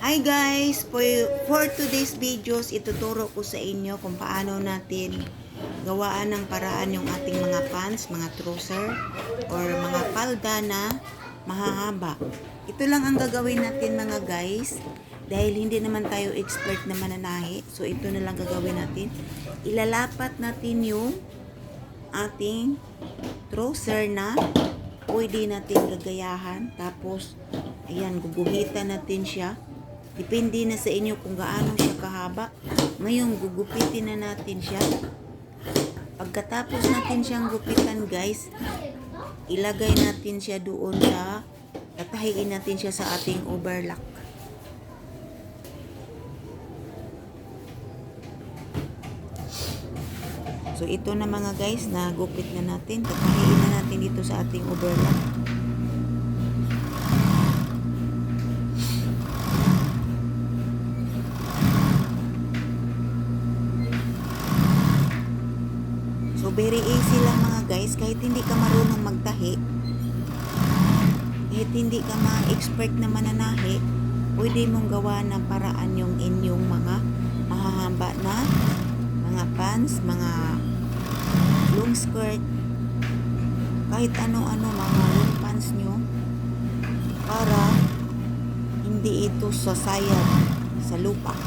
Hi guys! For, for today's videos, ituturo ko sa inyo kung paano natin gawaan ng paraan yung ating mga pants, mga trouser, or mga palda na mahahaba. Ito lang ang gagawin natin mga guys. Dahil hindi naman tayo expert na mananahi. So ito na lang gagawin natin. Ilalapat natin yung ating trouser na pwede natin gagayahan. Tapos, ayan, guguhitan natin siya. Depende na sa inyo kung gaano siya kahaba. Ngayon, gugupitin na natin siya. Pagkatapos natin siyang gupitan, guys, ilagay natin siya doon sa, tatahiin natin siya sa ating overlock. So, ito na mga guys, nagupit na natin. Tatahiin na natin dito sa ating overlock. Very easy lang mga guys. Kahit hindi ka marunong magtahi, kahit hindi ka ma-expert na mananahi, pwede mong gawa ng paraan yung inyong mga mahahaba na mga pants, mga long skirt, kahit ano-ano mga long pants nyo para hindi ito sasayad sa lupa.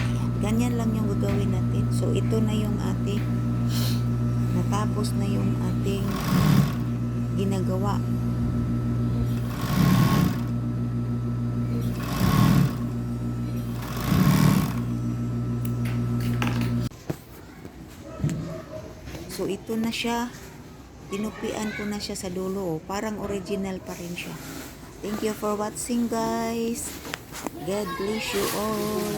Ayan, ganyan lang yung gagawin natin. So, ito na yung ating natapos na yung ating ginagawa. So ito na siya. Tinupian ko na siya sa dulo. Parang original pa rin siya. Thank you for watching guys. God bless you all.